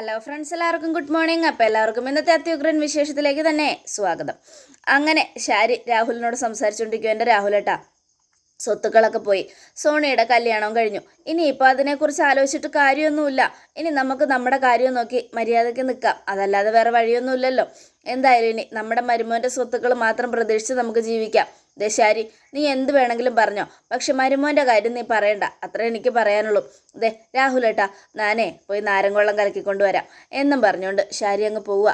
Hello friends എല്ലാവർക്കും good morning അപ്പോൾ എല്ലാവർക്കും ഇന്നത്തെ അത്യുഗ്രൻ വിശേഷത്തിലേക്ക് തന്നെ സ്വാഗതം. അങ്ങനെ ശാരി രാഹുലിനോട് സംസാരിച്ചുകൊണ്ടിരിക്കും എന്റെ രാഹുലേട്ടാ സ്വത്തുക്കളൊക്കെ പോയി. സോണിയുടെ കല്യാണം കഴിഞ്ഞു. ഇനി ഇപ്പോൾ അതിനെക്കുറിച്ച് ആലോചിച്ചിട്ട് കാര്യമൊന്നുമില്ല. ഇനി നമുക്ക് നമ്മുടെ കാര്യം നോക്കി മര്യാദയ്ക്ക് നിൽക്കാം അതല്ലാതെ വേറെ വഴിയൊന്നുമില്ലല്ലോ. എന്തായാലും ഇനി നമ്മുടെ മരുമോന്റെ സ്വത്തുക്കൾ മാത്രം പ്രതീക്ഷിച്ച് നമുക്ക് ജീവിക്കാം. ദശാരി നീ എന്ത് വേണമെങ്കിലും പറഞ്ഞോ. പക്ഷെ മരുമോന്റെ കാര്യം നീ പറയണ്ട. അത്ര എനിക്ക് പറയാനുള്ളൂ. ദേ രാഹുലേട്ടാ നാനേ പോയി നാരങ്ങോളം കലക്കിക്കൊണ്ട് വരാം എന്നും പറഞ്ഞുകൊണ്ട് ശാരി അങ്ങ് പോവുക.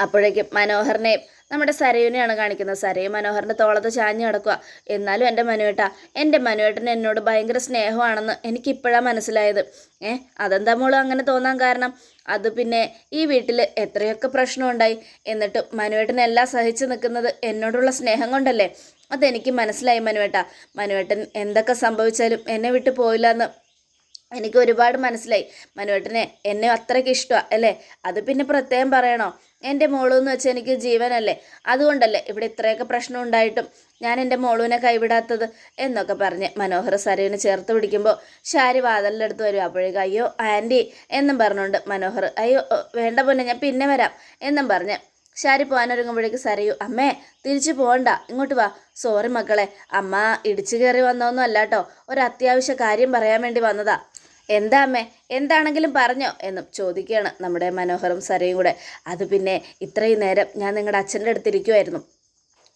അപ്പോഴേക്കും മനോഹറിനെയും നമ്മുടെ സരയുനെയാണ് കാണിക്കുന്നത്. സരയും മനോഹറിന്റെ തോളത്ത് ചാഞ്ഞു കിടക്കുക എന്നാലും എന്റെ മനുവേട്ട എന്റെ മനുവേട്ടൻ എന്നോട് ഭയങ്കര സ്നേഹമാണെന്ന് എനിക്കിപ്പോഴാണ് മനസ്സിലായത്. ഏ അതെന്താ മോൾ അങ്ങനെ തോന്നാൻ കാരണം? അത് പിന്നെ ഈ വീട്ടിൽ എത്രയൊക്കെ പ്രശ്നമുണ്ടായി. എന്നിട്ട് മനുവേട്ടനെല്ലാം സഹിച്ചു നിൽക്കുന്നത് എന്നോടുള്ള സ്നേഹം കൊണ്ടല്ലേ? അതെനിക്ക് മനസ്സിലായി മനുവേട്ട. മനുവേട്ടൻ എന്തൊക്കെ സംഭവിച്ചാലും എന്നെ വിട്ടു പോയില്ല എന്ന് എനിക്ക് ഒരുപാട് മനസ്സിലായി. മനുവേട്ടനെ എന്നെ അത്രയ്ക്ക് ഇഷ്ടമാണ് അല്ലേ? അത് പിന്നെ പ്രത്യേകം പറയണോ? എന്റെ മോളെന്ന് വെച്ചാൽ എനിക്ക് ജീവനല്ലേ? അതുകൊണ്ടല്ലേ ഇവിടെ ഇത്രയൊക്കെ പ്രശ്നം ഉണ്ടായിട്ടും ഞാൻ എന്റെ മോളുവിനെ കൈവിടാത്തത് എന്നൊക്കെ പറഞ്ഞ് മനോഹർ സരവിനെ ചേർത്ത് പിടിക്കുമ്പോൾ ഷാരി വാതലിന്റെ അടുത്ത് വരും. അപ്പോഴേക്കും അയ്യോ ആന്റി എന്നും പറഞ്ഞുകൊണ്ട് മനോഹർ അയ്യോ വേണ്ട പോലെ ഞാൻ പിന്നെ വരാം എന്നും പറഞ്ഞ് ഷാരി പോകാനൊരുങ്ങുമ്പോഴേക്ക് സരയു അമ്മേ തിരിച്ചു പോകണ്ട ഇങ്ങോട്ട് വാ. സോറി മക്കളെ അമ്മ ഇടിച്ചു കയറി വന്നതൊന്നും അല്ല കേട്ടോ ഒരു അത്യാവശ്യ കാര്യം പറയാൻ വേണ്ടി വന്നതാ. എന്താ അമ്മേ എന്താണെങ്കിലും പറഞ്ഞോ എന്നും ചോദിക്കുകയാണ് നമ്മുടെ മനോഹറും സരയും കൂടെ. അത് പിന്നെ ഇത്രയും നേരം ഞാൻ നിങ്ങളുടെ അച്ഛന്റെ അടുത്തിരിക്കുമായിരുന്നു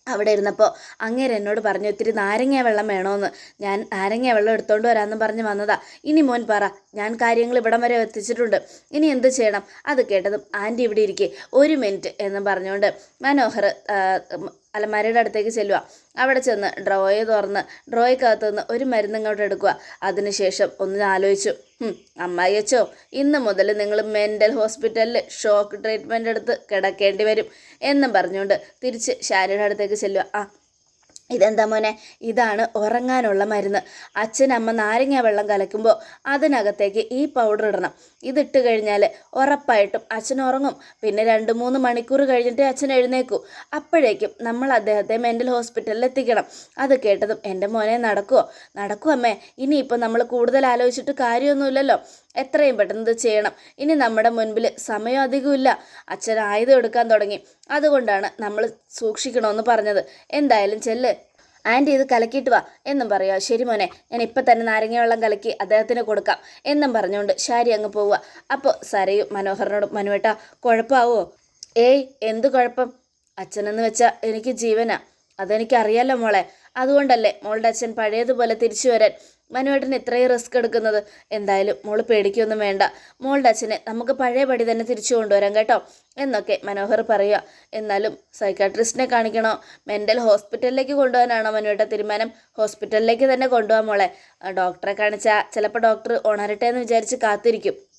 അവിടെ ഇരുന്നപ്പോൾ അങ്ങേര് എന്നോട് പറഞ്ഞു ഒത്തിരി നാരങ്ങ വെള്ളം വേണമെന്ന് ഞാൻ നാരങ്ങ വെള്ളം എടുത്തോണ്ട് വരാമെന്ന് പറഞ്ഞ് വന്നതാ. ഇനി മോൻ പറ ഞാൻ കാര്യങ്ങൾ ഇവിടം വരെ എത്തിച്ചിട്ടുണ്ട്. ഇനി എന്ത് ചെയ്യണം? അത് കേട്ടതും ആന്റി ഇവിടെ ഇരിക്കേ ഒരു മിനിറ്റ് എന്ന് പറഞ്ഞുകൊണ്ട് മനോഹർ അലമാരയുടെ അടുത്തേക്ക് ചെല്ലുക. അവിടെ ചെന്ന് ഡ്രോയെ തുറന്ന് ഡ്രോയ്ക്കകത്ത് നിന്ന് ഒരു മരുന്ന് ഇങ്ങോട്ട് എടുക്കുക. അതിനുശേഷം ഒന്ന് ആലോചിച്ചു. "ഹും, അമ്മായി അച്ചോ ഇന്ന് മുതൽ നിങ്ങൾ മെന്റൽ ഹോസ്പിറ്റലിൽ ഷോക്ക് ട്രീറ്റ്മെന്റ് എടുത്ത് കിടക്കേണ്ടി വരും എന്നും പറഞ്ഞുകൊണ്ട് തിരിച്ച് ശാരിയുടെ അടുത്തേക്ക് ചെല്ലുക. ആ ഇതെന്താ മോനെ? ഇതാണ് ഉറങ്ങാനുള്ള മരുന്ന്. അച്ഛനമ്മ നാരങ്ങ വെള്ളം കലക്കുമ്പോൾ അതിനകത്തേക്ക് ഈ പൗഡർ ഇടണം. ഇതിട്ട് കഴിഞ്ഞാൽ ഉറപ്പായിട്ടും അച്ഛൻ ഉറങ്ങും. പിന്നെ രണ്ട് മൂന്ന് മണിക്കൂർ കഴിഞ്ഞിട്ട് അച്ഛൻ എഴുന്നേക്കൂ. അപ്പോഴേക്കും നമ്മൾ അദ്ദേഹത്തെ മെന്റൽ ഹോസ്പിറ്റലിൽ എത്തിക്കണം. അത് കേട്ടതും എന്റെ മോനെ നടക്കുമോ നടക്കും അമ്മേ. ഇനിയിപ്പോൾ നമ്മൾ കൂടുതൽ ആലോചിച്ചിട്ട് കാര്യമൊന്നുമില്ലല്ലോ. എത്രയും പെട്ടെന്ന് ഇത് ചെയ്യണം. ഇനി നമ്മുടെ മുൻപിൽ സമയം അധികമില്ല അച്ഛൻ ആയുധം എടുക്കാൻ തുടങ്ങി. അതുകൊണ്ടാണ് നമ്മൾ സൂക്ഷിക്കണമെന്ന് പറഞ്ഞത്. എന്തായാലും ചെല്ല്. ആന്റി ഇത് കലക്കിയിട്ട് വാ എന്നും പറയുക ശരി മോനെ ഞാൻ ഇപ്പം തന്നെ നാരങ്ങ വെള്ളം കലക്കി അദ്ദേഹത്തിന് കൊടുക്കാം എന്നും പറഞ്ഞുകൊണ്ട് ശാരി അങ്ങ് പോവുക അപ്പോൾ സരയും മനോഹരനോട് മനുവേട്ട കുഴപ്പമാവോ ഏയ് എന്ത് കുഴപ്പം? അച്ഛനെന്ന് വെച്ചാൽ എനിക്ക് ജീവനാ. അതെനിക്കറിയാലോ മോളെ. അതുകൊണ്ടല്ലേ മോളുടെ അച്ഛൻ പഴയതുപോലെ തിരിച്ചു വരാൻ മനുവേട്ടൻ ഇത്രയും റിസ്ക് എടുക്കുന്നത്? എന്തായാലും മോൾ പേടിക്കൊന്നും വേണ്ട. മോളുടെ അച്ഛനെ നമുക്ക് പഴയ പടി തന്നെ തിരിച്ചു കൊണ്ടുവരാം കേട്ടോ. എന്നൊക്കെ മനോഹർ പറയുക. എന്നാലും സൈക്കാട്രിസ്റ്റിനെ കാണിക്കണോ? മെന്റൽ ഹോസ്പിറ്റലിലേക്ക് കൊണ്ടുപോകാനാണോ മനുവേട്ട തീരുമാനം? ഹോസ്പിറ്റലിലേക്ക് തന്നെ കൊണ്ടുപോകാൻ മോളെ. ഡോക്ടറെ കാണിച്ചാൽ ചിലപ്പോൾ ഡോക്ടർ ഉണരട്ടെ എന്ന് വിചാരിച്ച് കാത്തിരിക്കും.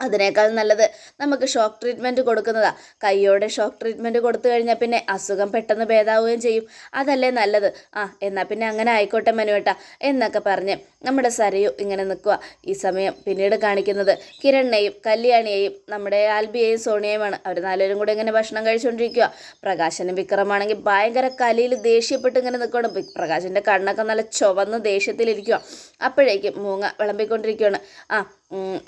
അതിനേക്കാൾ നല്ലത് നമുക്ക് ഷോക്ക് ട്രീറ്റ്മെന്റ് കൊടുക്കുന്നതാണ് കൈയോടെ ഷോക്ക് ട്രീറ്റ്മെന്റ് കൊടുത്തു കഴിഞ്ഞാൽ പിന്നെ അസുഖം പെട്ടെന്ന് ഭേദാവുകയും ചെയ്യും. അതല്ലേ നല്ലത്. ആ എന്നാൽ പിന്നെ അങ്ങനെ ആയിക്കോട്ടെ മനുവേട്ട. എന്നൊക്കെ പറഞ്ഞ് നമ്മുടെ സരയു ഇങ്ങനെ നിൽക്കുക ഈ സമയം പിന്നീട് കാണിക്കുന്നത് കിരണിനെയും കല്യാണിയെയും നമ്മുടെ ആൽബിയെയും സോണിയയുമാണ്. അവർ നാലുപേരും കൂടെ ഇങ്ങനെ ഭക്ഷണം കഴിച്ചുകൊണ്ടിരിക്കുക പ്രകാശനും വിക്രമാണെങ്കിൽ ഭയങ്കര കലിയിൽ ദേഷ്യപ്പെട്ട് ഇങ്ങനെ നിൽക്കുകയാണ് പ്രകാശന്റെ കണ്ണൊക്കെ നല്ല ചുവന്ന് ദേഷ്യത്തിലിരിക്കുക അപ്പോഴേക്കും മൂങ്ങ വിളമ്പിക്കൊണ്ടിരിക്കുകയാണ് ആ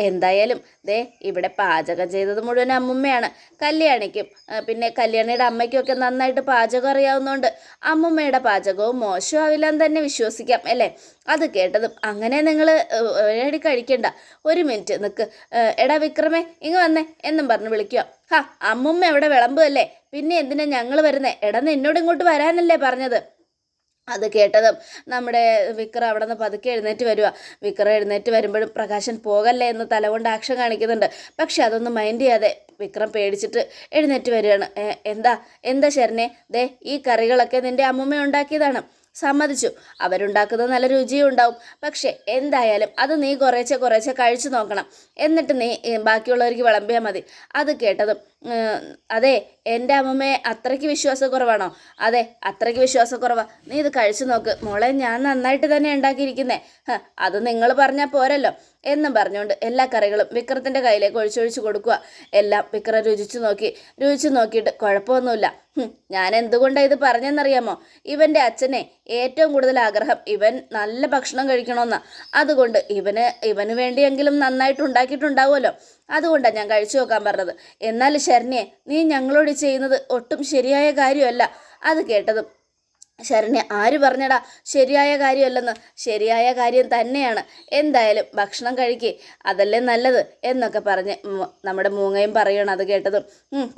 എന്തായാലും ദേ ഇവിടെ പാചകം ചെയ്തത് മുഴുവൻ അമ്മുമ്മയാണ്. കല്യാണിക്കും പിന്നെ കല്യാണിയുടെ അമ്മയ്ക്കൊക്കെ നന്നായിട്ട് പാചകം അറിയാവുന്നതുകൊണ്ട് അമ്മുമ്മയുടെ പാചകവും മോശമാവില്ലെന്ന് തന്നെ വിശ്വസിക്കാം അല്ലേ? അത് കേട്ടതും അങ്ങനെ നിങ്ങൾ ഒരടി കഴിക്കണ്ട. ഒരു മിനിറ്റ് നിൽക്ക് എടാ വിക്രമേ ഇങ്ങ് വന്നേ എന്നും പറഞ്ഞ് വിളിക്കുക. ഹാ അമ്മുമ്മ എവിടെ വിളമ്പുമല്ലേ പിന്നെ എന്തിനാ ഞങ്ങൾ വരുന്നേ? എടാ എന്നോട് ഇങ്ങോട്ട് വരാനല്ലേ പറഞ്ഞത്? അത് കേട്ടതും നമ്മുടെ വിക്രം അവിടെ നിന്ന് പതുക്കെ എഴുന്നേറ്റ് വരിക വിക്രം എഴുന്നേറ്റ് വരുമ്പോഴും പ്രകാശൻ പോകല്ലേ എന്ന് തലകൊണ്ട് ആക്ഷൻ കാണിക്കുന്നുണ്ട്. പക്ഷെ അതൊന്നും മൈൻഡ് ചെയ്യാതെ വിക്രം പേടിച്ചിട്ട് എഴുന്നേറ്റ് വരികയാണ്. എന്താ? എന്താ ശരണേ ദേ ഈ കറികളൊക്കെ നിന്റെ അമ്മൂമ്മ ഉണ്ടാക്കിയതാണ്. സമ്മതിച്ചു. അവരുണ്ടാക്കുന്നത് നല്ല രുചിയും ഉണ്ടാവും. പക്ഷേ എന്തായാലും അത് നീ കുറേശ്ശെ കുറേശ്ശെ കഴിച്ചു നോക്കണം. എന്നിട്ട് നീ ബാക്കിയുള്ളവർക്ക് വിളമ്പിയാൽ മതി. അത് കേട്ടതും അതെ എന്റെ അമ്മമ്മയെ അത്രയ്ക്ക് വിശ്വാസക്കുറവാണോ അതെ അത്രയ്ക്ക് വിശ്വാസക്കുറവാ നീ ഇത് കഴിച്ചു നോക്ക്. മോളെ ഞാൻ നന്നായിട്ട് തന്നെ ഉണ്ടാക്കിയിരിക്കുന്നേ. അത് നിങ്ങൾ പറഞ്ഞാൽ പോരല്ലോ. എന്നും പറഞ്ഞുകൊണ്ട് എല്ലാ കറികളും വിക്രത്തിന്റെ കയ്യിലേക്ക് ഒഴിച്ചൊഴിച്ച് കൊടുക്കുക. എല്ലാം വിക്രം രുചിച്ചു നോക്കി. രുചിച്ചു നോക്കിയിട്ട് കുഴപ്പമൊന്നുമില്ല. ഞാൻ എന്തുകൊണ്ടാണ് ഇത് പറഞ്ഞെന്നറിയാമോ? ഇവന്റെ അച്ഛനെ ഏറ്റവും കൂടുതൽ ആഗ്രഹം ഇവൻ നല്ല ഭക്ഷണം കഴിക്കണമെന്നാ. അതുകൊണ്ട് ഇവന് ഇവന് വേണ്ടിയെങ്കിലും നന്നായിട്ട് ഉണ്ടാക്കിയിട്ടുണ്ടാവുമല്ലോ. അതുകൊണ്ടാണ് ഞാൻ കഴിച്ചു നോക്കാൻ പറഞ്ഞത്. എന്നാൽ ശരണ്യെ നീ ഞങ്ങളോട് ചെയ്യുന്നത് ഒട്ടും ശരിയായ കാര്യമല്ല. അത് കേട്ടതും ശരണ്യ ആര് പറഞ്ഞടാ ശരിയായ കാര്യമല്ലെന്ന്? ശരിയായ കാര്യം തന്നെയാണ്. എന്തായാലും ഭക്ഷണം കഴിക്കേ. അതല്ലേ നല്ലത് എന്നൊക്കെ പറഞ്ഞ് നമ്മുടെ മൂങ്ങയും പറയണം അത് കേട്ടതും.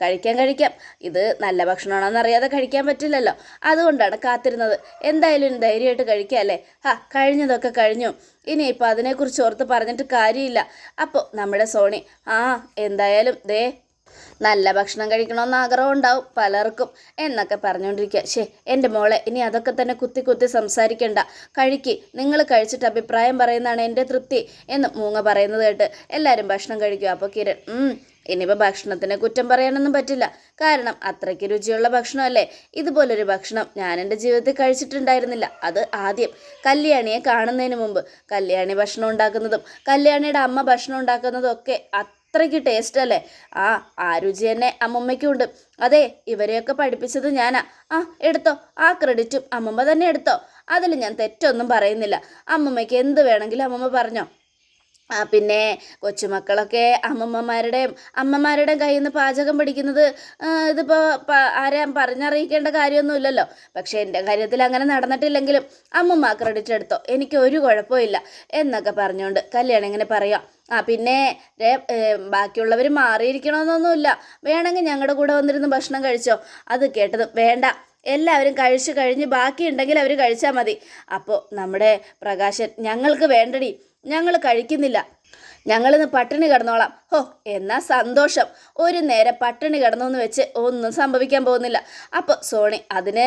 കഴിക്കാൻ കഴിക്കാം ഇത് നല്ല ഭക്ഷണമാണെന്ന് അറിയാതെ കഴിക്കാൻ പറ്റില്ലല്ലോ. അതുകൊണ്ടാണ് കാത്തിരുന്നത്. എന്തായാലും ധൈര്യമായിട്ട് കഴിക്കാം അല്ലേ? ഹാ കഴിഞ്ഞതൊക്കെ കഴിഞ്ഞു. ഇനിയിപ്പോൾ അതിനെക്കുറിച്ച് ഓർത്ത് പറഞ്ഞിട്ട് കാര്യമില്ല. അപ്പോൾ നമ്മുടെ സോണി ആ എന്തായാലും ദേ നല്ല ഭക്ഷണം കഴിക്കണമെന്ന് ആഗ്രഹം ഉണ്ടാവും പലർക്കും എന്നൊക്കെ പറഞ്ഞുകൊണ്ടിരിക്കുക. ശേ എന്റെ മോളെ ഇനി അതൊക്കെ തന്നെ കുത്തി കുത്തി സംസാരിക്കണ്ട. കഴിക്ക് നിങ്ങൾ കഴിച്ചിട്ട് അഭിപ്രായം പറയുന്നതാണ് എന്റെ തൃപ്തി എന്ന് മൂങ്ങ പറയുന്നത് കേട്ട് എല്ലാവരും ഭക്ഷണം കഴിക്കുക. അപ്പോൾ കിരൺ "ഉം, ഇനിയിപ്പോൾ ഭക്ഷണത്തിനെ കുറ്റം പറയാനൊന്നും പറ്റില്ല. കാരണം അത്രയ്ക്ക് രുചിയുള്ള ഭക്ഷണമല്ലേ? ഇതുപോലൊരു ഭക്ഷണം ഞാൻ എന്റെ ജീവിതത്തിൽ കഴിച്ചിട്ടുണ്ടായിരുന്നില്ല. അത് ആദ്യം കല്യാണിയെ കാണുന്നതിന് മുമ്പ്. കല്യാണി ഭക്ഷണം ഉണ്ടാക്കുന്നതും കല്യാണിയുടെ അമ്മ ഭക്ഷണം ഉണ്ടാക്കുന്നതും ഒക്കെ അത്രയ്ക്ക് ടേസ്റ്റ് അല്ലേ? ആ ആ രുചി തന്നെ അമ്മമ്മയ്ക്കും ഉണ്ട് അതെ ഇവരെയൊക്കെ പഠിപ്പിച്ചത് ഞാനാ. ആ എടുത്തോ. ആ ക്രെഡിറ്റും അമ്മമ്മ തന്നെ എടുത്തോ. അതിൽ ഞാൻ തെറ്റൊന്നും പറയുന്നില്ല. അമ്മമ്മയ്ക്ക് എന്ത് വേണമെങ്കിലും അമ്മമ്മ പറഞ്ഞോ. പിന്നെ കൊച്ചുമക്കളൊക്കെ അമ്മമ്മമാരുടെയും അമ്മമാരുടെയും കയ്യിൽ നിന്ന് പാചകം പഠിക്കുന്നത് ഇതിപ്പോൾ ആരെയും പറഞ്ഞറിയിക്കേണ്ട കാര്യമൊന്നുമില്ലല്ലോ. പക്ഷേ എന്റെ കാര്യത്തിൽ അങ്ങനെ നടന്നിട്ടില്ലെങ്കിലും അമ്മമ്മ ക്രെഡിറ്റ് എടുത്തോ. എനിക്ക് ഒരു കുഴപ്പമില്ല എന്നൊക്കെ പറഞ്ഞുകൊണ്ട് കല്യാണം ഇങ്ങനെ പറയാം ആ പിന്നെ ബാക്കിയുള്ളവർ മാറിയിരിക്കണമെന്നൊന്നുമില്ല വേണമെങ്കിൽ ഞങ്ങളുടെ കൂടെ വന്നിരുന്ന് ഭക്ഷണം കഴിച്ചോ. അത് കേട്ടത് വേണ്ട. എല്ലാവരും കഴിച്ചു കഴിഞ്ഞ് ബാക്കിയുണ്ടെങ്കിൽ അവർ കഴിച്ചാൽ മതി. അപ്പോൾ നമ്മുടെ പ്രകാശൻ ഞങ്ങൾക്ക് വേണ്ടടി. ഞങ്ങൾ കഴിക്കുന്നില്ല. ഞങ്ങളിന്ന് പട്ടിണി കിടന്നോളാം. ഹോ എന്നാ സന്തോഷം. ഒരു നേരം പട്ടിണി കിടന്നോന്ന് വെച്ച് ഒന്നും സംഭവിക്കാൻ പോകുന്നില്ല. അപ്പോൾ സോണി അതിന്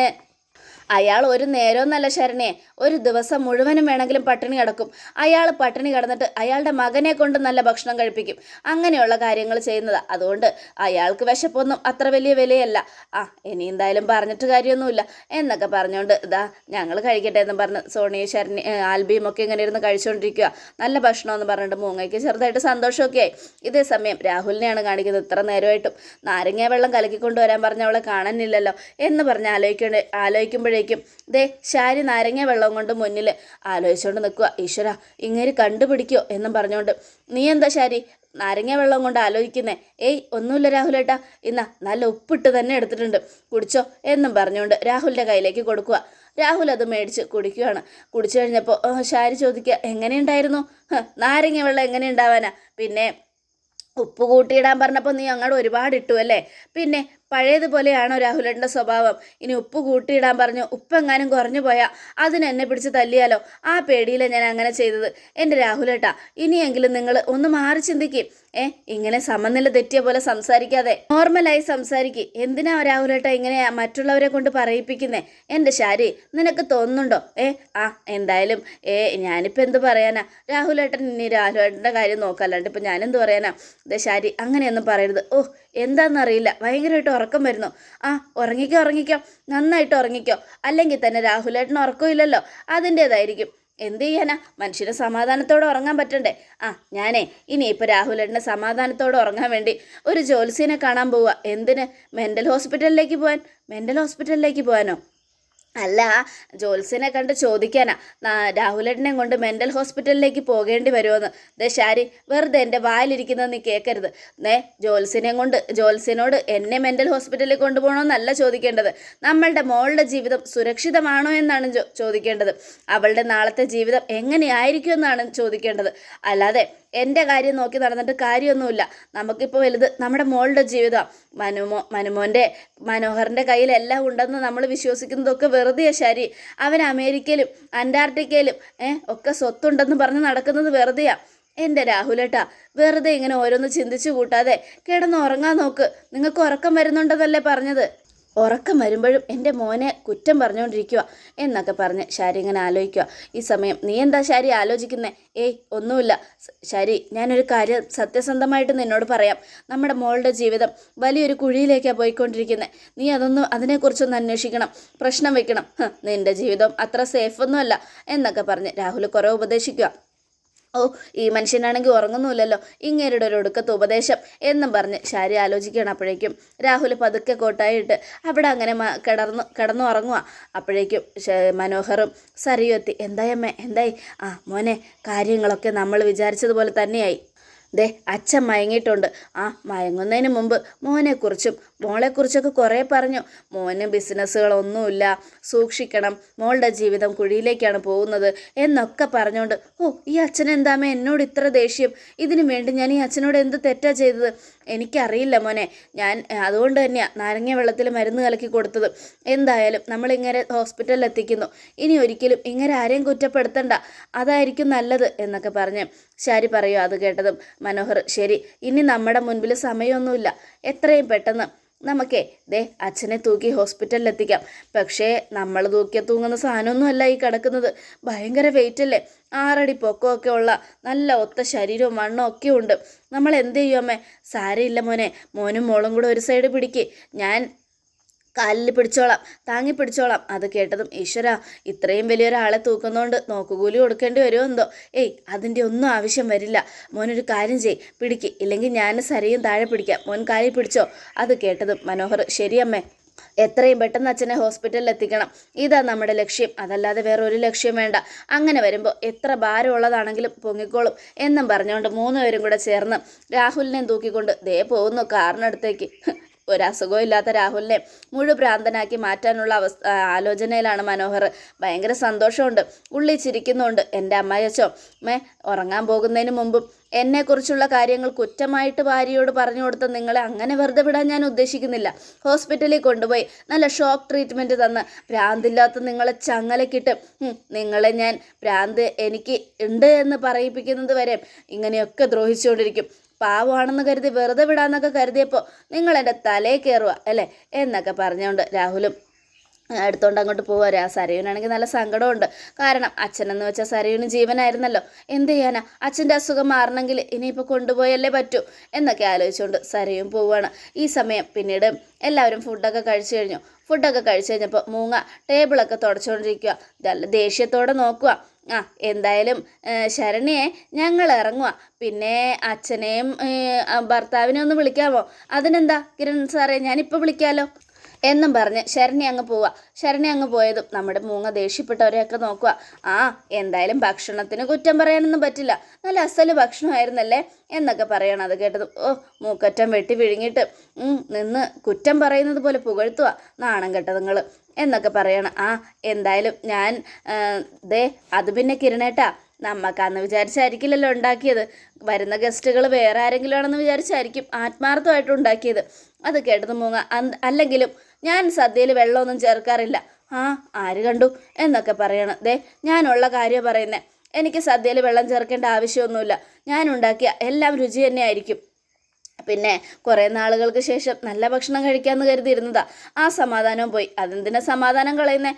അയാൾ ഒരു നേരമൊന്നല്ല ശരണേ ഒരു ദിവസം മുഴുവനും വേണമെങ്കിലും പട്ടിണി കിടക്കും. അയാൾ പട്ടിണി കിടന്നിട്ട് അയാളുടെ മകനെ കൊണ്ട് നല്ല ഭക്ഷണം കഴിപ്പിക്കും. അങ്ങനെയുള്ള കാര്യങ്ങൾ ചെയ്യുന്നത്. അതുകൊണ്ട് അയാൾക്ക് വിശപ്പൊന്നും അത്ര വലിയ വിലയല്ല. ആ ഇനി എന്തായാലും പറഞ്ഞിട്ട് കാര്യമൊന്നുമില്ല. എന്നൊക്കെ പറഞ്ഞുകൊണ്ട് ഇതാ ഞങ്ങൾ കഴിക്കട്ടെ എന്ന് പറഞ്ഞ് സോണി ശരണി ആൽബിയും ഒക്കെ ഇങ്ങനെ ഇരുന്ന് കഴിച്ചുകൊണ്ടിരിക്കുക നല്ല ഭക്ഷണമെന്ന് പറഞ്ഞിട്ട് മൂങ്ങയ്ക്ക് ചെറുതായിട്ട് സന്തോഷമൊക്കെ ആയി ഇതേ സമയം രാഹുലിനെയാണ് കാണിക്കുന്നത് ഇത്ര നേരമായിട്ടും. നാരങ്ങ വെള്ളം കലക്കിക്കൊണ്ട് വരാൻ പറഞ്ഞ അവളെ കാണാനില്ലല്ലോ എന്ന് പറഞ്ഞ് ആലോചിക്ക ആലോചിക്കുമ്പോഴേക്കും ദേ ശാരി നാരങ്ങ വെള്ളം കൊണ്ട് മുന്നിൽ ആലോചിച്ചുകൊണ്ട് നിൽക്കുക ഈശ്വര ഇങ്ങനെ കണ്ടുപിടിക്കോ എന്നും പറഞ്ഞുകൊണ്ട് നീ എന്താ ശാരി നാരങ്ങ വെള്ളം കൊണ്ട് ആലോചിക്കുന്നേ? ഏയ് ഒന്നുമില്ല രാഹുലേട്ടാ. ഇന്നാ നല്ല ഉപ്പിട്ട് തന്നെ എടുത്തിട്ടുണ്ട്. കുടിച്ചോ എന്നും പറഞ്ഞുകൊണ്ട് രാഹുലിന്റെ കയ്യിലേക്ക് കൊടുക്കുക രാഹുൽ അത് മേടിച്ച് കുടിക്കുകയാണ് കുടിച്ചു കഴിഞ്ഞപ്പോൾ ഷാരി ചോദിക്കുക എങ്ങനെയുണ്ടായിരുന്നു? "ഹ്, നാരങ്ങ വെള്ളം എങ്ങനെ ഉണ്ടാവാനാ? പിന്നെ ഉപ്പ് കൂട്ടിയിടാൻ പറഞ്ഞപ്പോൾ നീ അങ്ങോട്ട് ഒരുപാട് ഇട്ടു അല്ലേ? പിന്നെ പഴയതുപോലെയാണോ രാഹുലേട്ടന്റെ സ്വഭാവം? ഇനി ഉപ്പ് കൂട്ടിയിടാൻ പറഞ്ഞു ഉപ്പെങ്ങാനും കുറഞ്ഞു പോയാൽ അതിന് എന്നെ പിടിച്ച് തല്ലിയാലോ? ആ പേടിയിലാണ് ഞാൻ അങ്ങനെ ചെയ്തത്. എന്റെ രാഹുലേട്ടാ ഇനിയെങ്കിലും നിങ്ങൾ ഒന്ന് മാറി ചിന്തിക്കും. ഏ ഇങ്ങനെ സമനില തെറ്റിയ പോലെ സംസാരിക്കാതെ. നോർമലായി സംസാരിക്കുക എന്തിനാ രാഹുലേട്ട ഇങ്ങനെ മറ്റുള്ളവരെ കൊണ്ട് പറയിപ്പിക്കുന്നേ? എന്റെ ശാരി നിനക്ക് തോന്നുന്നുണ്ടോ? ഏ ആ എന്തായാലും ഏ ഞാനിപ്പോൾ എന്ത് പറയാനാ? രാഹുലേട്ടൻ ഇനി രാഹുലേട്ടന്റെ കാര്യം നോക്കല്ലാണ്ട് ഇപ്പം ഞാനെന്ത് പറയാനാ? ദേ ശാരി അങ്ങനെയൊന്നും പറയരുത്. ഓ എന്താണെന്നറിയില്ല ഭയങ്കരമായിട്ട് ഉറക്കം വരുന്നു. ആ ഉറങ്ങിക്കോ ഉറങ്ങിക്കോ. നന്നായിട്ട് ഉറങ്ങിക്കോ. അല്ലെങ്കിൽ തന്നെ രാഹുലേട്ടന് ഉറക്കമില്ലല്ലോ അതിന്റേതായിരിക്കും. എന്ത് ചെയ്യാനാ? മനുഷ്യന് സമാധാനത്തോടെ ഉറങ്ങാൻ പറ്റണ്ടേ? ആ ഞാനേ ഇനി ഇപ്പോൾ രാഹുലേട്ടന് സമാധാനത്തോടെ ഉറങ്ങാൻ വേണ്ടി ഒരു ജോത്സ്യനെ കാണാൻ പോവുക എന്തിന്? മെന്റൽ ഹോസ്പിറ്റലിലേക്ക് പോകാൻ മെന്റൽ ഹോസ്പിറ്റലിലേക്ക് പോകാനോ അല്ല ജോത്സ്യനെ കണ്ട് ചോദിക്കാനാ. രാഹുലേട്ടനെയും രാഹുലേട്ടനെ കൊണ്ട് മെന്റൽ ഹോസ്പിറ്റലിലേക്ക് പോകേണ്ടി വരുമെന്ന് ദേ ശാരി വെറുതെ എന്റെ വായിലിരിക്കുന്നത് നീ കേൾക്കരുത് നേ ജോത്സ്യനെ കൊണ്ട് ജോത്സ്യനോട് എന്നെ മെന്റൽ ഹോസ്പിറ്റലിൽ കൊണ്ടുപോകണമെന്നല്ല ചോദിക്കേണ്ടത്. നമ്മളുടെ മോളുടെ ജീവിതം സുരക്ഷിതമാണോ എന്നാണ് ചോദിക്കേണ്ടത്. അവളുടെ നാളത്തെ ജീവിതം എങ്ങനെയായിരിക്കും എന്നാണ് ചോദിക്കേണ്ടത്. അല്ലാതെ എന്റെ കാര്യം നോക്കി നടന്നിട്ട് കാര്യമൊന്നുമില്ല. നമുക്കിപ്പോൾ വലുത് നമ്മുടെ മോളുടെ ജീവിതം. മനുമോ മനുമോന്റെ മനോഹറിന്റെ കയ്യിൽ എല്ലാം ഉണ്ടെന്ന് നമ്മൾ വിശ്വസിക്കുന്നതൊക്കെ വെറുതെ ശരി. അവൻ അമേരിക്കയിലും അന്റാർട്ടിക്കയിലും ഒക്കെ സ്വത്തുണ്ടെന്ന് പറഞ്ഞ് നടക്കുന്നത് വെറുതെയാ. എന്റെ രാഹുലേട്ടാ വെറുതെ ഇങ്ങനെ ഓരോന്ന് ചിന്തിച്ചു കൂട്ടാതെ കിടന്ന് ഉറങ്ങാൻ നോക്ക്. നിങ്ങൾക്ക് ഉറക്കം വരുന്നുണ്ടെന്നല്ലേ പറഞ്ഞത്? ഉറക്കം വരുമ്പോഴും എന്റെ മോനെ കുറ്റം പറഞ്ഞുകൊണ്ടിരിക്കുക എന്നൊക്കെ പറഞ്ഞ് ശാരി ഇങ്ങനെ ആലോചിക്കുക. ഈ സമയം നീ എന്താ ശാരി ആലോചിക്കുന്നത് ഏയ് ഒന്നുമില്ല. ശാരി ഞാനൊരു കാര്യം സത്യസന്ധമായിട്ട് നിന്നോട് പറയാം. നമ്മുടെ മോളുടെ ജീവിതം വലിയൊരു കുഴിയിലേക്കാണ് പോയിക്കൊണ്ടിരിക്കുന്നത് നീ അതൊന്ന് അതിനെക്കുറിച്ചൊന്ന് അന്വേഷിക്കണം. പ്രശ്നം വെക്കണം. നിന്റെ ജീവിതം അത്ര സേഫ് ഒന്നുമല്ല എന്നൊക്കെ പറഞ്ഞ് രാഹുൽ കുറേ ഉപദേശിക്കുക. ഓ ഈ മനുഷ്യനാണെങ്കിൽ ഉറങ്ങുന്നുമില്ലല്ലോ. ഇങ്ങേരുടെ ഒരു ഒടുക്കത്തെ ഉപദേശം എന്നും പറഞ്ഞ് ശാരി ആലോചിക്കുകയാണ് അപ്പോഴേക്കും. രാഹുൽ പതുക്കെ കോട്ടായിട്ട് അവിടെ അങ്ങനെ കിടന്നു കിടന്നു ഉറങ്ങുക അപ്പോഴേക്കും മനോഹറും സരിയും എത്തി. എന്തായമ്മേ എന്തായി? ആ മോനെ കാര്യങ്ങളൊക്കെ നമ്മൾ വിചാരിച്ചതുപോലെ തന്നെയായി. ദേ അച്ഛൻ മയങ്ങിയിട്ടുണ്ട്. ആ മയങ്ങുന്നതിന് മുമ്പ് മോനെക്കുറിച്ചും മോളെക്കുറിച്ചൊക്കെ കുറേ പറഞ്ഞു. മോന് ബിസിനസ്സുകളൊന്നുമില്ല. സൂക്ഷിക്കണം. മോളുടെ ജീവിതം കുഴിയിലേക്കാണ് പോകുന്നത് എന്നൊക്കെ പറഞ്ഞുകൊണ്ട് ഓ ഈ അച്ഛൻ എന്താമേ എന്നോട് ഇത്ര ദേഷ്യം. ഇതിനു വേണ്ടി ഞാൻ ഈ അച്ഛനോട് എന്ത് തെറ്റാ ചെയ്തത്? എനിക്കറിയില്ല മോനെ. ഞാൻ അതുകൊണ്ട് തന്നെയാണ് നാരങ്ങ വെള്ളത്തിൽ മരുന്ന് കലക്കി കൊടുത്തത്. എന്തായാലും നമ്മളിങ്ങനെ ഹോസ്പിറ്റലിൽ എത്തിക്കുന്നു ഇനി ഒരിക്കലും ഇങ്ങനെ ആരെയും കുറ്റപ്പെടുത്തണ്ട. അതായിരിക്കും നല്ലത് എന്നൊക്കെ പറഞ്ഞ് ശാരി പറയൂ അത് കേട്ടതും മനോഹർ. ശരി ഇനി നമ്മുടെ മുൻപിൽ സമയമൊന്നുമില്ല. എത്രയും പെട്ടെന്ന് നമുക്കേ ദേ അച്ഛനെ തൂക്കി ഹോസ്പിറ്റലിൽ എത്തിക്കാം പക്ഷേ നമ്മൾ തൂക്കിയ തൂങ്ങുന്ന സാധനമൊന്നും അല്ല ഈ കിടക്കുന്നത്. ഭയങ്കര വെയിറ്റ് അല്ലേ? ആറടി പൊക്കമൊക്കെ ഉള്ള നല്ല ഒത്ത ശരീരവും വണ്ണവും ഒക്കെ ഉണ്ട്. നമ്മൾ എന്ത് ചെയ്യും അമ്മേ? സാരയില്ല മോനെ. മോനും മോളും കൂടെ ഒരു സൈഡ് പിടിക്ക്. ഞാൻ കാലിൽ പിടിച്ചോളാം താങ്ങി പിടിച്ചോളാം. അത് കേട്ടതും ഈശ്വര ഇത്രയും വലിയൊരാളെ തൂക്കുന്നതുകൊണ്ട് നോക്കുകൂലി കൊടുക്കേണ്ടി വരുമോ എന്തോ? ഏയ് അതിന്റെ ഒന്നും ആവശ്യം വരില്ല. മോനൊരു കാര്യം ചെയ് പിടിക്ക്. ഇല്ലെങ്കിൽ ഞാൻ സരയും താഴെ പിടിക്കാം. മോൻ കാലിൽ പിടിച്ചോ? അത് കേട്ടതും മനോഹർ ശരിയമ്മേ. എത്രയും പെട്ടെന്ന് അച്ഛനെ ഹോസ്പിറ്റലിൽ എത്തിക്കണം. ഇതാ നമ്മുടെ ലക്ഷ്യം. അതല്ലാതെ വേറെ ഒരു ലക്ഷ്യം വേണ്ട. അങ്ങനെ വരുമ്പോൾ എത്ര ഭാരമുള്ളതാണെങ്കിലും പൊങ്ങിക്കോളും എന്നും പറഞ്ഞുകൊണ്ട് മൂന്നുപേരും കൂടെ ചേർന്ന് രാഹുലിനെയും തൂക്കിക്കൊണ്ട് ദേ പോകുന്നു കാറിനടുത്തേക്ക്. ഒരസുഖവും ഇല്ലാത്ത രാഹുലിനെ മുഴുഭ്രാന്തനാക്കി മാറ്റാനുള്ള അവസ്ഥ ആലോചനയിലാണ് മനോഹർ. ഭയങ്കര സന്തോഷമുണ്ട്. ഉള്ളി ചിരിക്കുന്നുണ്ട്. എന്റെ അമ്മയച്ചോ മേ ഉറങ്ങാൻ പോകുന്നതിന് മുമ്പും എന്നെക്കുറിച്ചുള്ള കാര്യങ്ങൾ കുറ്റമായിട്ട് ഭാര്യയോട് പറഞ്ഞു കൊടുത്ത നിങ്ങളെ അങ്ങനെ വെറുതെ വിടാൻ ഞാൻ ഉദ്ദേശിക്കുന്നില്ല. ഹോസ്പിറ്റലിൽ കൊണ്ടുപോയി നല്ല ഷോക്ക് ട്രീറ്റ്മെന്റ് തന്ന് ഭ്രാന്തില്ലാത്ത നിങ്ങളെ ചങ്ങലക്കിട്ട് നിങ്ങളെ ഞാൻ ഭ്രാന്ത് എനിക്ക് ഉണ്ട് എന്ന് പറയിപ്പിക്കുന്നത് വരെ ഇങ്ങനെയൊക്കെ ദ്രോഹിച്ചുകൊണ്ടിരിക്കും. പാവമാണെന്ന് കരുതി വെറുതെ വിടാന്നൊക്കെ കരുതിയപ്പോൾ നിങ്ങൾ എന്റെ തലയിൽ കയറുക അല്ലേ? എന്നൊക്കെ പറഞ്ഞുകൊണ്ട് രാഹുലും എടുത്തുകൊണ്ട് അങ്ങോട്ട് പോവുക ആ സരയുനാണെങ്കിൽ നല്ല സങ്കടമുണ്ട് കാരണം അച്ഛനെന്ന് വെച്ചാൽ സരയുന് ജീവനായിരുന്നല്ലോ. എന്ത് ചെയ്യാനാ? അച്ഛന്റെ അസുഖം മാറണമെങ്കിൽ ഇനിയിപ്പോൾ കൊണ്ടുപോയല്ലേ പറ്റൂ എന്നൊക്കെ ആലോചിച്ചുകൊണ്ട് സരയും പോവുകയാണ് ഈ സമയം പിന്നീട് എല്ലാവരും ഫുഡൊക്കെ കഴിച്ചു കഴിഞ്ഞു. ഫുഡൊക്കെ കഴിച്ചു കഴിഞ്ഞപ്പോൾ മൂങ്ങ ടേബിളൊക്കെ തുടച്ചുകൊണ്ടിരിക്കുക നല്ല ദേഷ്യത്തോടെ നോക്കുക ആ എന്തായാലും ശരണ്യെ ഞങ്ങൾ ഇറങ്ങുക പിന്നെ അച്ഛനെയും ഭർത്താവിനെ ഒന്ന് വിളിക്കാമോ? അതിനെന്താ കിരൺ സാറേ ഞാനിപ്പോൾ വിളിക്കാമല്ലോ എന്നും പറഞ്ഞ് ശരണി അങ്ങ് പോവുക ശരണി അങ്ങ് പോയതും നമ്മുടെ മൂങ്ങ ദേഷ്യപ്പെട്ടവരെയൊക്കെ നോക്കുക ആ എന്തായാലും ഭക്ഷണത്തിന് കുറ്റം പറയാനൊന്നും പറ്റില്ല. നല്ല അസൽ ഭക്ഷണമായിരുന്നല്ലേ എന്നൊക്കെ പറയണം അത് കേട്ടത്. ഓ മൂക്കറ്റം വെട്ടി വിഴുങ്ങിയിട്ട് നിന്ന് കുറ്റം പറയുന്നത് പോലെ പുകഴ്ത്തുക നാണം കെട്ടത് നിങ്ങൾ എന്നൊക്കെ പറയണം. ആ എന്തായാലും ഞാൻ ദേ അത് പിന്നെ കിരണേട്ടാ നമ്മക്കാന്ന് വിചാരിച്ചായിരിക്കില്ലല്ലോ ഉണ്ടാക്കിയത്. വരുന്ന ഗസ്റ്റുകൾ വേറെ ആരെങ്കിലും ആണെന്ന് വിചാരിച്ചായിരിക്കും ആത്മാർത്ഥമായിട്ട് ഉണ്ടാക്കിയത്. അത് കേട്ടത് മൂങ്ങ അല്ലെങ്കിലും ഞാൻ സദ്യയിൽ വെള്ളമൊന്നും ചേർക്കാറില്ല. ആ ആര് കണ്ടു? എന്നൊക്കെ പറയണം. ദേ ഞാനുള്ള കാര്യം പറയുന്നത് എനിക്ക് സദ്യയിൽ വെള്ളം ചേർക്കേണ്ട ആവശ്യമൊന്നുമില്ല. ഞാൻ ഉണ്ടാക്കിയ എല്ലാം രുചി തന്നെയായിരിക്കും. പിന്നെ കുറേ നാളുകൾക്ക് ശേഷം നല്ല ഭക്ഷണം കഴിക്കാമെന്ന് കരുതിയിരുന്നതാ. ആ സമാധാനം പോയി. അതെന്തിനാ സമാധാനം കളയുന്നേ?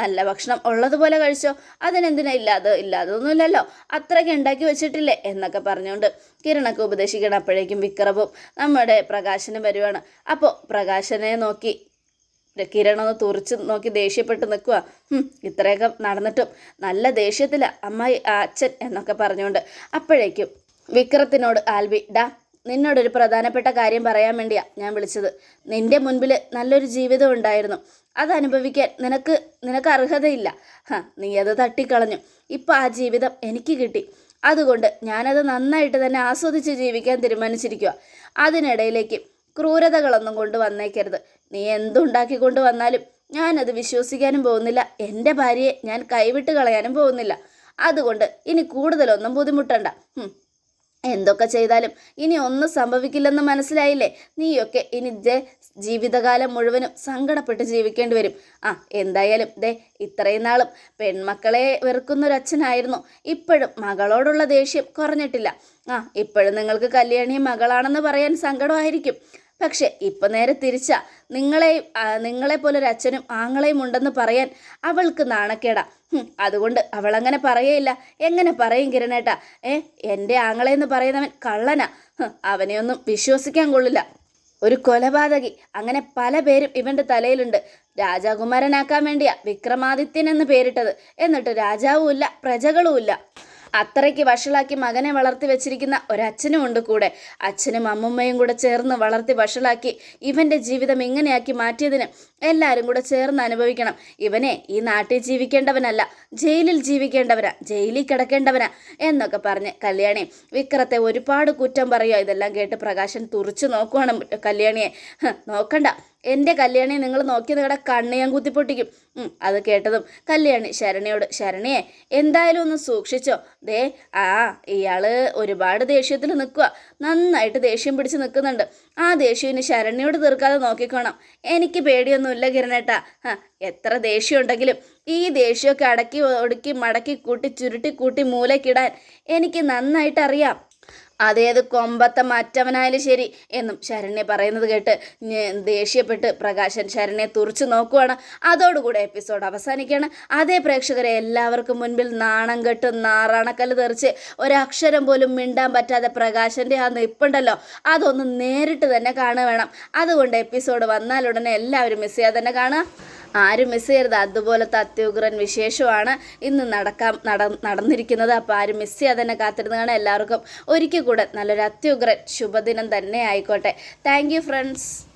നല്ല ഭക്ഷണം ഉള്ളതുപോലെ കഴിച്ചോ? അതിനെന്തിനാ ഇല്ലാതെ ഇല്ലാതൊന്നുമില്ലല്ലോ. അത്രയ്ക്ക് ഉണ്ടാക്കി വെച്ചിട്ടില്ലേ എന്നൊക്കെ പറഞ്ഞുകൊണ്ട് കിരണൊക്കെ ഉപദേശിക്കണം. അപ്പോഴേക്കും വിക്രവും നമ്മുടെ പ്രകാശനും വരുവാണ്. അപ്പോൾ പ്രകാശനെ നോക്കി കിരണൊന്ന് തുറച്ച് നോക്കി ദേഷ്യപ്പെട്ട് നിൽക്കുക ഇത്രയൊക്കെ നടന്നിട്ടും നല്ല ദേഷ്യത്തില അമ്മായി അച്ഛൻ എന്നൊക്കെ പറഞ്ഞുകൊണ്ട് അപ്പോഴേക്കും വിക്രത്തിനോട് ആൽബി ഡാ നിന്നോടൊരു പ്രധാനപ്പെട്ട കാര്യം പറയാൻ വേണ്ടിയാ ഞാൻ വിളിച്ചത്. നിന്റെ മുൻപിൽ നല്ലൊരു ജീവിതം ഉണ്ടായിരുന്നു. അത് അനുഭവിക്കാൻ നിനക്ക് നിനക്ക് അർഹതയില്ല. ഹ നീ അത് തട്ടിക്കളഞ്ഞു. ഇപ്പം ആ ജീവിതം എനിക്ക് കിട്ടി. അതുകൊണ്ട് ഞാനത് നന്നായിട്ട് തന്നെ ആസ്വദിച്ച് ജീവിക്കാൻ തീരുമാനിച്ചിരിക്കുക അതിനിടയിലേക്ക് ക്രൂരതകളൊന്നും കൊണ്ട് വന്നേക്കരുത്. നീ എന്തുണ്ടാക്കി കൊണ്ട് വന്നാലും ഞാനത് വിശ്വസിക്കാനും പോകുന്നില്ല. എന്റെ ഭാര്യയെ ഞാൻ കൈവിട്ട് കളയാനും പോകുന്നില്ല. അതുകൊണ്ട് ഇനി കൂടുതലൊന്നും ബുദ്ധിമുട്ടണ്ട. എന്തൊക്കെ ചെയ്താലും ഇനി ഒന്നും സംഭവിക്കില്ലെന്ന് മനസ്സിലായില്ലേ? നീയൊക്കെ ഇനി ദേ ജീവിതകാലം മുഴുവനും സങ്കടപ്പെട്ട് ജീവിക്കേണ്ടി വരും. ആ എന്തായാലും ദേ ഇത്രയും നാളും പെൺമക്കളെ വെറുക്കുന്നൊരച്ഛനായിരുന്നു. ഇപ്പോഴും മകളോടുള്ള ദേഷ്യം കുറഞ്ഞിട്ടില്ല. ആ ഇപ്പോഴും നിങ്ങൾക്ക് കല്യാണി മകളാണെന്ന് പറയാൻ സങ്കടമായിരിക്കും. പക്ഷെ ഇപ്പം നേരെ തിരിച്ചാ. നിങ്ങളെ നിങ്ങളെ പോലെ ഒരു അച്ഛനും ആങ്ങളെയും ഉണ്ടെന്ന് പറയാൻ അവൾക്ക് നാണക്കേടാ. അതുകൊണ്ട് അവൾ അങ്ങനെ പറയേയില്ല. എങ്ങനെ പറയും കിരണേട്ടാ? ഏ എന്റെ ആങ്ങളെന്ന് പറയുന്നവൻ കള്ളനാ. അവനെ അവനെയൊന്നും വിശ്വസിക്കാൻ കൊള്ളില്ല. ഒരു കൊലപാതകി. അങ്ങനെ പല പേരും ഇവന്റെ തലയിലുണ്ട്. രാജാകുമാരനാക്കാൻ വേണ്ടിയാ വിക്രമാദിത്യൻ എന്ന് പേരിട്ടത്. എന്നിട്ട് രാജാവുമില്ല പ്രജകളുമില്ല. അത്രയ്ക്ക് വഷളാക്കി മകനെ വളർത്തി വെച്ചിരിക്കുന്ന ഒരച്ഛനും ഉണ്ട് കൂടെ. അച്ഛനും അമ്മമ്മയും കൂടെ ചേർന്ന് വളർത്തി വഷളാക്കി ഇവന്റെ ജീവിതം ഇങ്ങനെയാക്കി മാറ്റിയതിന് എല്ലാവരും കൂടെ ചേർന്ന് അനുഭവിക്കണം. ഇവനെ ഈ നാട്ടിൽ ജീവിക്കേണ്ടവനല്ല ജയിലിൽ ജീവിക്കേണ്ടവനാ ജയിലിൽ കിടക്കേണ്ടവനാ എന്നൊക്കെ പറഞ്ഞ് കല്യാണി വിക്രത്തെ ഒരുപാട് കുറ്റം പറയുക ഇതെല്ലാം കേട്ട് പ്രകാശൻ തുറച്ചു നോക്കുവാണ് കല്യാണിയെ. നോക്കണ്ട. എന്റെ കല്യാണിയെ നിങ്ങൾ നോക്കി നിങ്ങളുടെ കണ്ണ് കുത്തിപ്പൊട്ടിക്കും. അത് കേട്ടതും കല്യാണി ശരണയോട് ശരണിയെ എന്തായാലും ഒന്ന് സൂക്ഷിച്ചോ. ദേ ആ ഇയാൾ ഒരുപാട് ദേഷ്യത്തിൽ നിൽക്കുക നന്നായിട്ട് ദേഷ്യം പിടിച്ച് നിൽക്കുന്നുണ്ട്. ആ ദേഷ്യവിന് ശരണ്യോട് തീർക്കാതെ നോക്കിക്കോണം. എനിക്ക് പേടിയൊന്നുമില്ല കിരണേട്ടാ. എത്ര ദേഷ്യം ഉണ്ടെങ്കിലും ഈ ദേഷ്യമൊക്കെ അടക്കി ഒടുക്കി മടക്കി കൂട്ടി ചുരുട്ടി കൂട്ടി മൂലക്കിടാൻ എനിക്ക് നന്നായിട്ട് അറിയാം അതേത് കൊമ്പത്തെ മറ്റവനായാലും ശരി എന്നും ശരണ്യ പറയുന്നത് കേട്ട് ദേഷ്യപ്പെട്ട് പ്രകാശൻ ശരണ്യെ തുറച്ചു നോക്കുവാണ്. അതോടുകൂടെ എപ്പിസോഡ് അവസാനിക്കുകയാണ്. അതേ പ്രേക്ഷകരെ എല്ലാവർക്കും മുൻപിൽ നാണം കെട്ട് നാറാണക്കല്ല് തെറിച്ച് ഒരക്ഷരം പോലും മിണ്ടാൻ പറ്റാതെ പ്രകാശന്റെ ആ നിപ്പുണ്ടല്ലോ അതൊന്ന് നേരിട്ട് തന്നെ കാണുക വേണം അതുകൊണ്ട് എപ്പിസോഡ് വന്നാലുടനെ എല്ലാവരും മിസ് ചെയ്യാതെ തന്നെ കാണുക. ആരും മിസ് ചെയ്യരുത്. അതുപോലത്തെ അത്യുഗ്രൻ വിശേഷമാണ് ഇന്ന് നടക്കാം നട നടന്നിരിക്കുന്നത്. അപ്പോൾ ആരും മിസ് ചെയ്യാതെ തന്നെ കാത്തിരുന്നതാണ് എല്ലാവർക്കും ഒരിക്കൽ കൂടെ നല്ലൊരു അത്യുഗ്രൻ ശുഭദിനം തന്നെ ആയിക്കോട്ടെ. Thank friends